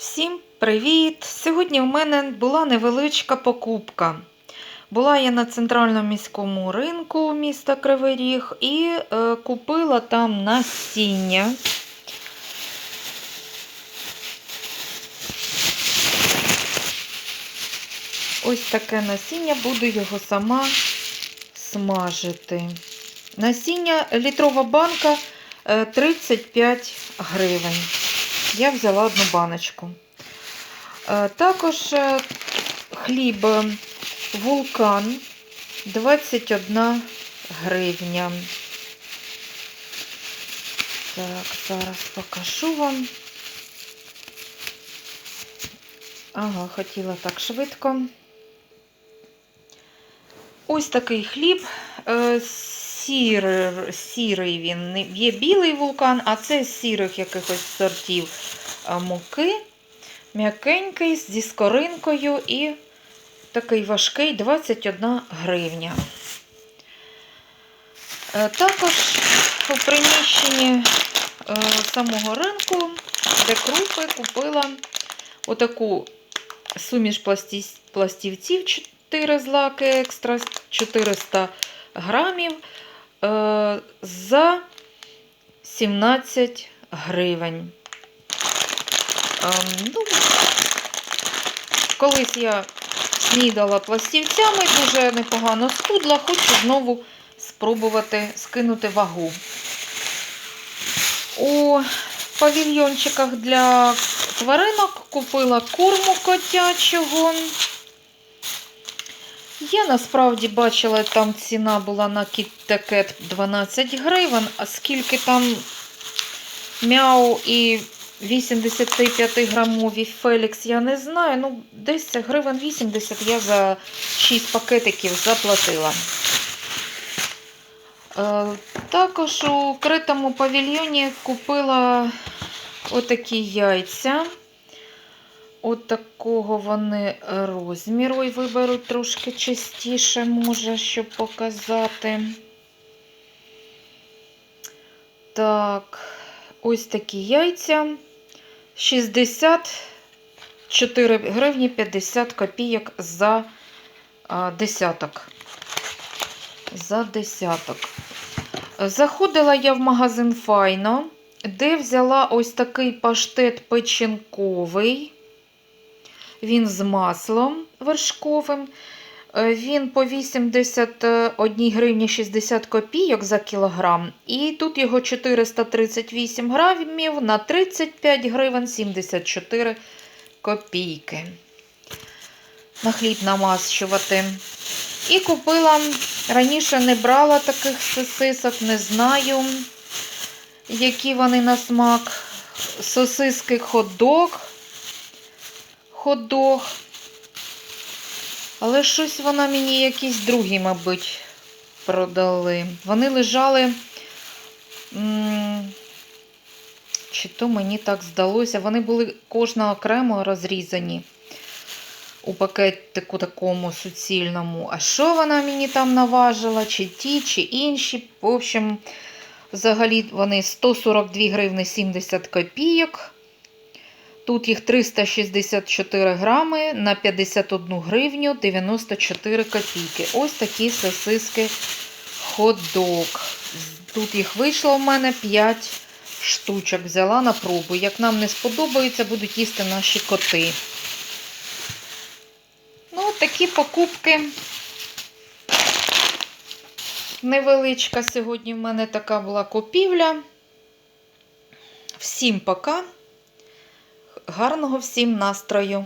Всім привіт! Сьогодні в мене була невеличка покупка. Була я на центральному міському ринку міста Кривий Ріг і е, купила там насіння. Ось таке насіння, буду його сама смажити. Насіння літрова банка е, 35 гривень. Я взяла одну баночку. Е, Також е, хліб е, вулкан 21 гривня. Так, зараз покажу вам. Ага, хотіла так швидко. Ось такий хліб. Е, Сірий, сірий він. Є білий вулкан, а це з сірих якихось сортів муки. М'якенький, зі скоринкою і такий важкий 21 гривня. Е, Також у приміщенні е, самого ринку, де крупи, купила отаку суміш пластівців 4 злаки екстра 400 грамів за 17 гривень. Ем, ну, колись я снідала пластівцями, дуже непогано схудла, хочу знову спробувати скинути вагу. У павільйончиках для тваринок купила корму котячого. Я насправді бачила, там ціна була на кіт-текет 12 гривень, а скільки там мяу і 85-грамові Фелікс, я не знаю. Ну, десь гривень 80 я за 6 пакетиків заплатила. Е, Також у критому павільйоні купила отакі яйця. От такого вони розміру. І виберу трошки частіше, може, щоб показати. Так, ось такі яйця. 64 гривні 50 копійок за десяток. За десяток. Заходила я в магазин Файно, де взяла ось такий паштет печінковий. Він з маслом вершковим. Е, Він по 81 гривні 60 копійок за кілограм. І тут його 438 грамів на 35 гривень 74 копійки. На хліб намащувати. І купила, раніше не брала таких сосисок, не знаю, які вони на смак. Сосиски хот-дог. Хот-дог. Але щось вона мені якісь другі, мабуть, продали. Вони лежали. Чи то мені так здалося. Вони були кожна окремо розрізані у пакетику такому суцільному. А що вона мені там наважила? Чи ті, чи інші. В общем, взагалі вони 142 гривни 70 копійок. Тут їх 364 грами на 51 гривню 94 копійки. Ось такі сосиски хот-дог. Тут їх вийшло в мене 5 штучок. Взяла на пробу. Як нам не сподобається, будуть їсти наші коти. Ну, такі покупки. Невеличка сьогодні в мене така була купівля. Всім пока. Гарного всім настрою!